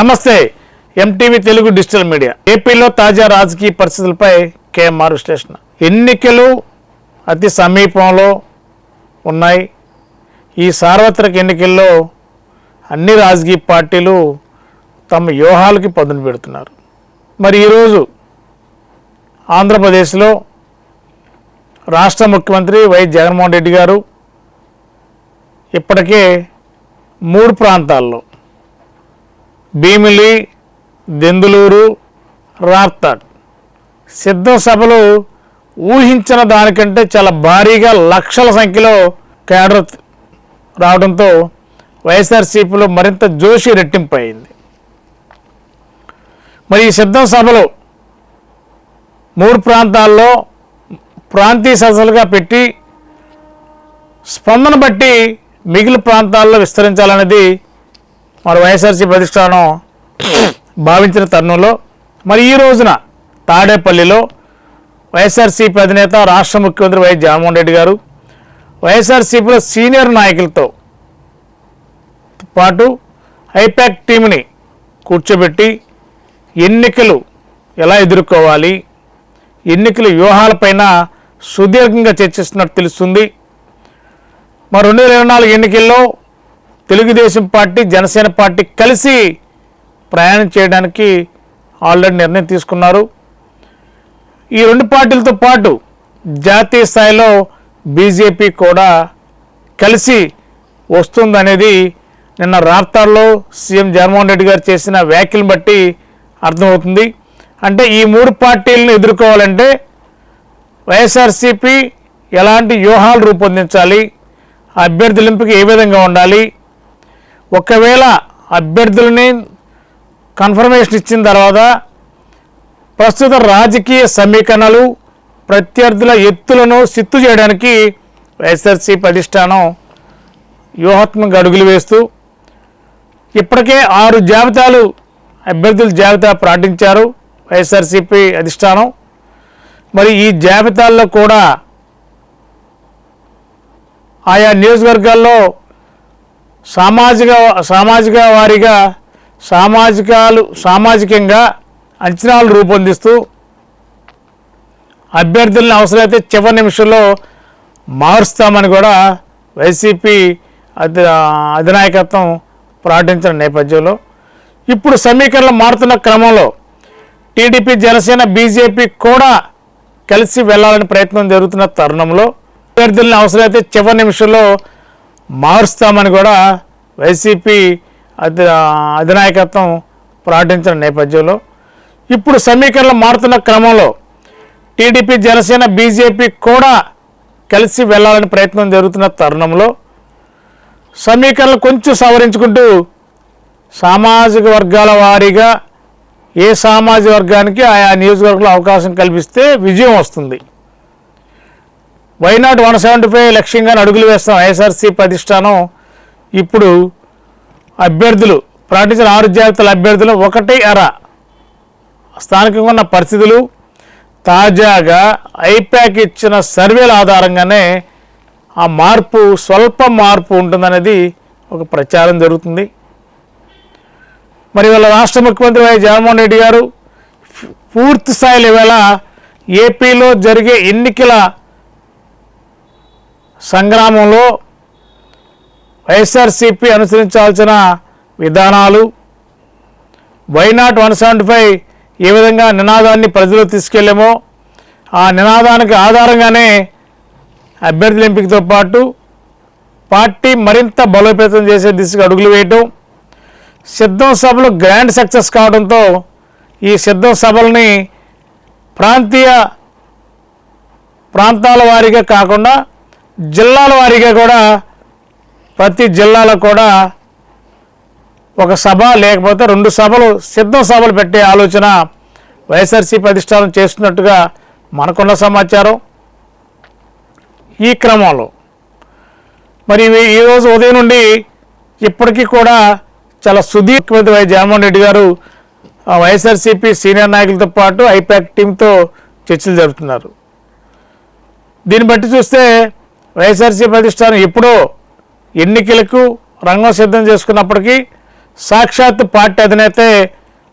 నమస్తే MTV Telugu digital media. ఏపీలో తాజా రాజకీయ పరిస్థితులపై కేఎంఆర్ విశ్లేషణ. ఎన్నికలు అతి సమీపంలో ఉన్నాయి. ఈ సార్వత్రిక ఎన్నికల్లో అన్ని రాజకీయ పార్టీలు తమ వ్యూహాలకి పదును పెడుతున్నారు. మరి ఈరోజు ఆంధ్రప్రదేశ్లో రాష్ట్ర ముఖ్యమంత్రి వైఎస్ జగన్మోహన్ రెడ్డి గారు ఇప్పటికే మూడు ప్రాంతాల్లో భీమిలి దెందులూరు రాప్తాడ్. సిద్ధం సభలు ఊహించిన దానికంటే చాలా భారీగా లక్షల సంఖ్యలో కేడర్ రావడంతో వైఎస్ఆర్సీపీలో మరింత జోషి రెట్టింపు అయింది. మరి ఈ సిద్ధం సభలు మూడు ప్రాంతాల్లో ప్రాంతీయ సదస్సులుగా పెట్టి స్పందన బట్టి మిగిలిన ప్రాంతాల్లో విస్తరించాలనేది మరి వైఎస్ఆర్సీ ప్రతిష్టానం భావించిన తరుణంలో మరి ఈ రోజున తాడేపల్లిలో వైఎస్ఆర్సీపీ అధినేత రాష్ట్ర ముఖ్యమంత్రి వైఎస్ జగన్మోహన్ రెడ్డి గారు వైఎస్ఆర్సీపీలో సీనియర్ నాయకులతో పాటు ఐపాక్ టీంని కూర్చోబెట్టి ఎన్నికలు ఎలా ఎదుర్కోవాలి ఎన్నికల వ్యూహాలపైన సుదీర్ఘంగా చర్చిస్తున్నట్టు తెలుస్తుంది. మరి రెండు వేల ఇరవై నాలుగు ఎన్నికల్లో తెలుగుదేశం పార్టీ జనసేన పార్టీ కలిసి ప్రయాణం చేయడానికి ఆల్రెడీ నిర్ణయం తీసుకున్నారు. ఈ రెండు పార్టీలతో పాటు జాతీయ స్థాయిలో బీజేపీ కూడా కలిసి వస్తుందనేది నిన్న రాప్తాడ్లో సీఎం జగన్మోహన్ రెడ్డి గారు చేసిన వ్యాఖ్యలను బట్టి అర్థమవుతుంది. అంటే ఈ మూడు పార్టీలను ఎదుర్కోవాలంటే వైఎస్ఆర్సీపీ ఎలాంటి వ్యూహాలు రూపొందించాలి అభ్యర్థుల ఎంపిక ఏ విధంగా ఉండాలి ఒకవేళ అభ్యర్థులని కన్ఫర్మేషన్ ఇచ్చిన తర్వాత ప్రస్తుత రాజకీయ సమీకరణలు ప్రత్యర్థుల ఎత్తులను సిత్తు చేయడానికి వైఎస్ఆర్సీపీ అధిష్టానం వ్యూహాత్మక అడుగులు వేస్తూ ఇప్పటికే ఆరు జాబితాలు అభ్యర్థుల జాబితా ప్రకటించారు వైఎస్ఆర్సీపీ అధిష్టానం. మరి ఈ జాబితాల్లో కూడా ఆయా నియోజకవర్గాల్లో సామాజిక సామాజిక వారిగా సామాజికాలు సామాజికంగా అంచనాలు రూపొందిస్తూ అభ్యర్థులను అవసరమైతే చివరి నిమిషంలో మారుస్తామని కూడా వైసీపీ అధి అధినాయకత్వం ప్రకటించిన నేపథ్యంలో. ఇప్పుడు సమీకరణలు మారుతున్న క్రమంలో టీడీపీ జనసేన బీజేపీ కూడా కలిసి వెళ్ళాలని ప్రయత్నం జరుగుతున్న తరుణంలో అభ్యర్థులను అవసరమైతే చివరి నిమిషంలో మారుస్తామని కూడా వైసీపీ అధి అధినాయకత్వం ప్రకటించిన నేపథ్యంలో ఇప్పుడు సమీకరణలు మారుతున్న క్రమంలో టీడీపీ జనసేన బీజేపీ కూడా కలిసి వెళ్ళాలని ప్రయత్నం జరుగుతున్న తరుణంలో సమీకరణలు కొంచెం సవరించుకుంటూ సామాజిక వర్గాల వారీగా ఏ సామాజిక వర్గానికి ఆయా నియోజకవర్గంలో అవకాశం కల్పిస్తే విజయం వస్తుంది. వైనాట్ వన్ సెవెంటీ ఫైవ్ లక్ష్యంగా అడుగులు వేస్తాం? ఐఎస్ఆర్సీ ప్రతిష్టానం ఇప్పుడు అభ్యర్థులు ప్రకటించిన ఆరు జాబితాల అభ్యర్థులు ఒకటి అర స్థానికంగా ఉన్న పరిస్థితులు తాజాగా ఐప్యాక్ ఇచ్చిన సర్వేల ఆధారంగానే ఆ మార్పు స్వల్ప మార్పు ఉంటుందనేది ఒక ప్రచారం జరుగుతుంది. మరి వాళ్ళ రాష్ట్ర ముఖ్యమంత్రి వై జగన్మోహన్ రెడ్డి గారు పూర్తి స్థాయిలో ఇవాళ ఏపీలో జరిగే ఎన్నికల సంగ్రామంలో వైఎస్ఆర్సీపీ అనుసరించాల్సిన విధానాలు why not one seventy five ఏ విధంగా నినాదాన్ని ప్రజలు తీసుకెళ్ళామో ఆ నినాదానికి ఆధారంగానే అభ్యర్థుల ఎంపికతో పాటు పార్టీ మరింత బలోపేతం చేసే దిశగా అడుగులు వేయటం సిద్ధం సభలు గ్రాండ్ సక్సెస్ కావడంతో ఈ సిద్ధం సభల్ని ప్రాంతీయ ప్రాంతాల వారీగా కాకుండా జిల్లాల వారీగా కూడా ప్రతి జిల్లాలో కూడా ఒక సభ లేకపోతే రెండు సభలు సిద్ధం సభలు పెట్టే ఆలోచన వైఎస్ఆర్సీపీ అధిష్టానం చేస్తున్నట్టుగా మనకున్న సమాచారం ఈ క్రమంలో. మరి ఈరోజు ఉదయం నుండి ఇప్పటికీ కూడా చాలా సుదీర్ ముఖ్యమంత్రి జగన్మోహన్ రెడ్డి గారు ఆ వైఎస్ఆర్సీపీ సీనియర్ నాయకులతో పాటు ఐపాక్ టీంతో చర్చలు జరుపుతున్నారు. దీన్ని బట్టి చూస్తే వైఎస్ఆర్సీపీ అధిష్టానం ఎప్పుడో ఎన్నికలకు రంగం సిద్ధం చేసుకున్నప్పటికీ సాక్షాత్ పార్టీ అధినేతే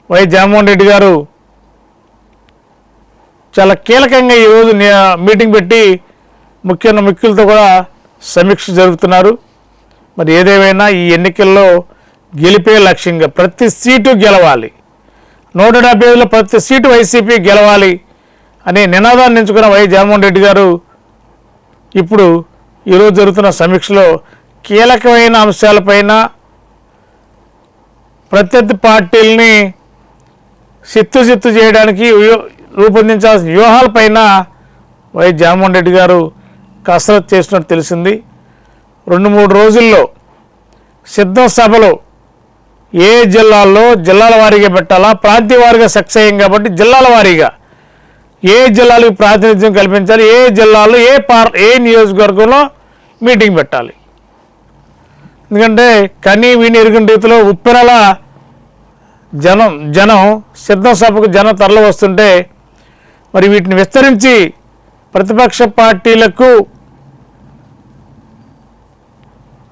వై జగన్మోహన్ రెడ్డి గారు చాలా కీలకంగా ఈరోజు మీటింగ్ పెట్టి ముఖ్యమైన ముఖ్యులతో కూడా సమీక్ష జరుపుతున్నారు. మరి ఏదేమైనా ఈ ఎన్నికల్లో గెలిపే లక్ష్యంగా ప్రతి సీటు గెలవాలి. నూట డెబ్బై ఐదులో ప్రతి సీటు వైసీపీ గెలవాలి అనే నినాదాన్ని ఎంచుకున్న వై జగన్మోహన్ రెడ్డి గారు ఇప్పుడు ఈరోజు జరుగుతున్న సమీక్షలో కీలకమైన అంశాలపైన ప్రత్యర్థి పార్టీల్ని సిత్తు సిత్తు చేయడానికి రూపొందించాల్సిన వ్యూహాలపైన వై జగన్మోహన్ రెడ్డి గారు కసరత్తు చేసినట్టు తెలిసింది. రెండు మూడు రోజుల్లో సిద్ధం సభలు ఏ జిల్లాల్లో జిల్లాల వారీగా పెట్టాలా? ప్రాంతీయ వారీగా సక్సెస్ అయ్యాం కాబట్టి జిల్లాల వారీగా ఏ జిల్లాలకు ప్రాతినిధ్యం కల్పించాలి ఏ జిల్లాలో ఏ పార్ ఏ నియోజకవర్గంలో మీటింగ్ పెట్టాలి. ఎందుకంటే కనీ విని ఎరుగిన రీతిలో ఉప్పెనల జనం జనం సిద్ధం సభకు జనం తరలి వస్తుంటే మరి వీటిని విస్తరించి ప్రతిపక్ష పార్టీలకు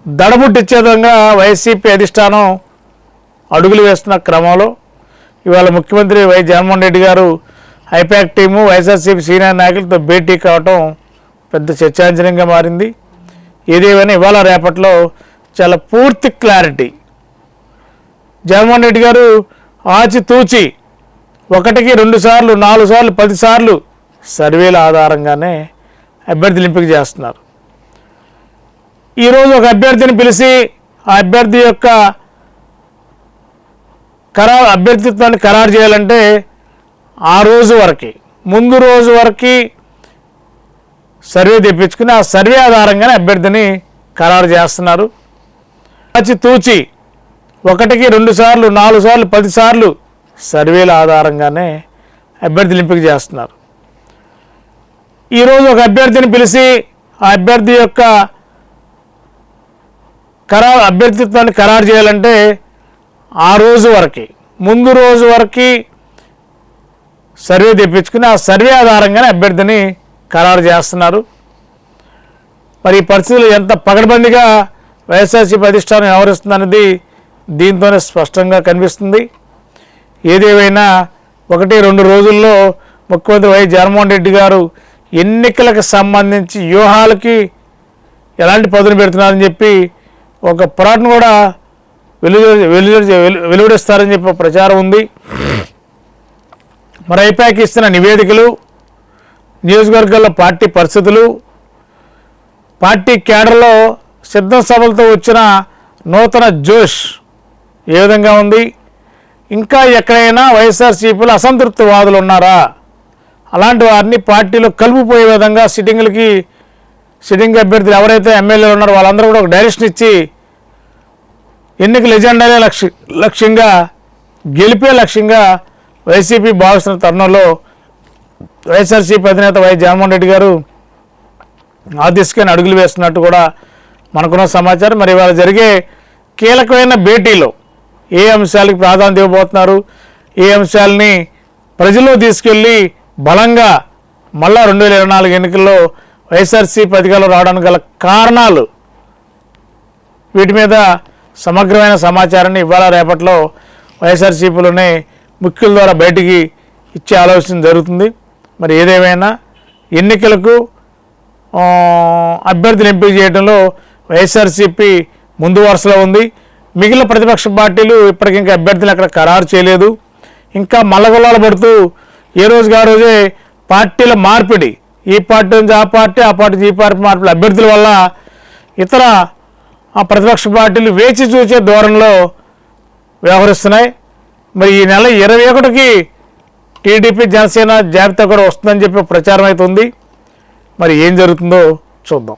దడబుట్టించే విధంగా వైసీపీ అధిష్టానం అడుగులు వేస్తున్న క్రమంలో ఇవాళ ముఖ్యమంత్రి వై జగన్మోహన్ రెడ్డి గారు ఐపాక్ టీము వైఎస్ఆర్సీపీ సీనియర్ నాయకులతో భేటీ కావటం పెద్ద చర్చాంజనంగా మారింది. ఏదేమైనా ఇవాళ రేపట్లో చాలా పూర్తి క్లారిటీ. జగన్మోహన్ రెడ్డి గారు ఆచితూచి ఒకటికి రెండు సార్లు నాలుగు సార్లు పదిసార్లు సర్వేల ఆధారంగానే అభ్యర్థులు ఎంపిక చేస్తున్నారు. ఈరోజు ఒక అభ్యర్థిని పిలిచి ఆ అభ్యర్థి యొక్క ఖరారు అభ్యర్థిత్వాన్ని ఖరారు చేయాలంటే ఆ రోజు వరకు ముందు రోజు వరకు సర్వే తెప్పించుకుని ఆ సర్వే ఆధారంగానే అభ్యర్థిని ఖరారు చేస్తున్నారు. వచ్చి తూచి ఒకటికి రెండు సార్లు నాలుగు సార్లు పదిసార్లు సర్వేల ఆధారంగానే అభ్యర్థులు ఎంపిక చేస్తున్నారు. ఈరోజు ఒక అభ్యర్థిని పిలిచి ఆ అభ్యర్థి యొక్క ఖరారు అభ్యర్థిత్వాన్ని ఖరారు చేయాలంటే ఆ రోజు వరకు ముందు రోజు వరకు సర్వే తెప్పించుకుని ఆ సర్వే ఆధారంగానే అభ్యర్థిని ఖరారు చేస్తున్నారు. మరి ఈ పరిస్థితులు ఎంత పగడబందిగా వైఎస్ఆర్సీపీ అధిష్టానం వ్యవహరిస్తుందన్నది దీంతోనే స్పష్టంగా కనిపిస్తుంది. ఏదేమైనా ఒకటి రెండు రోజుల్లో ముఖ్యమంత్రి వై జగన్మోహన్ రెడ్డి గారు ఎన్నికలకు సంబంధించి వ్యూహాలకి ఎలాంటి పదును పెడుతున్నారని చెప్పి ఒక పొరాటను కూడా వెలువ వెలువ వెలువడిస్తారని చెప్పి ప్రచారం ఉంది. మరి ఐపాక్ ఇస్తున్న నివేదికలు నియోజకవర్గాల్లో పార్టీ పరిస్థితులు పార్టీ క్యాడర్లో సిద్ధం సభలతో వచ్చిన నూతన జోష్ ఏ విధంగా ఉంది? ఇంకా ఎక్కడైనా వైఎస్ఆర్సీపీలో అసంతృప్తివాదులు ఉన్నారా? అలాంటి వారిని పార్టీలో కలుపుపోయే విధంగా సిట్టింగ్లకి సిట్టింగ్ అభ్యర్థులు ఎవరైతే ఎమ్మెల్యేలు ఉన్నారో వాళ్ళందరూ కూడా ఒక డైరెక్షన్ ఇచ్చి ఎన్నికల ఎజెండాలే లక్ష్య లక్ష్యంగా గెలిపే లక్ష్యంగా వైసీపీ భావిస్తున్న తరుణంలో వైఎస్ఆర్సీపీ అధినేత వై జగన్మోహన్ రెడ్డి గారు ఆ దిశగానే అడుగులు వేస్తున్నట్టు కూడా మనకున్న సమాచారం. మరి ఇవాళ జరిగే కీలకమైన భేటీలో ఏ అంశాలకు ప్రాధాన్యత ఇవ్వబోతున్నారు? ఏ అంశాలని ప్రజల్లో తీసుకెళ్ళి బలంగా మళ్ళా రెండు వేల ఇరవై నాలుగు ఎన్నికల్లో వైఎస్ఆర్సీపీ అధికారులు రావడానికి గల కారణాలు వీటి మీద సమగ్రమైన సమాచారాన్ని ఇవాళ రేపట్లో వైఎస్ఆర్సీపీలోనే ముఖ్యుల ద్వారా బయటికి ఇచ్చే ఆలోచన జరుగుతుంది. మరి ఏదేమైనా ఎన్నికలకు అభ్యర్థిని అభ్యర్థులు ఎంపిక చేయడంలో వైఎస్ఆర్సీపీ ముందు వరుసలో ఉంది. మిగిలిన ప్రతిపక్ష పార్టీలు ఇప్పటికి ఇంకా అభ్యర్థులు అక్కడ ఖరారు చేయలేదు. ఇంకా మల్లగొల్లాలు పడుతూ ఏ రోజుగా ఆ రోజే పార్టీల మార్పిడి ఈ పార్టీ నుంచి ఆ పార్టీ ఆ పార్టీ ఈ పార్టీ మార్పిడి అభ్యర్థుల వల్ల ఇతర ఆ ప్రతిపక్ష పార్టీలు వేచి చూసే ధోరణిలో వ్యవహరిస్తున్నాయి. మరి ఈ నెల ఇరవై ఒకటికి టీడీపీ జనసేన జాబితా కూడా వస్తుందని చెప్పి ప్రచారం అవుతుంది మరి ఏం జరుగుతుందో చూద్దాం.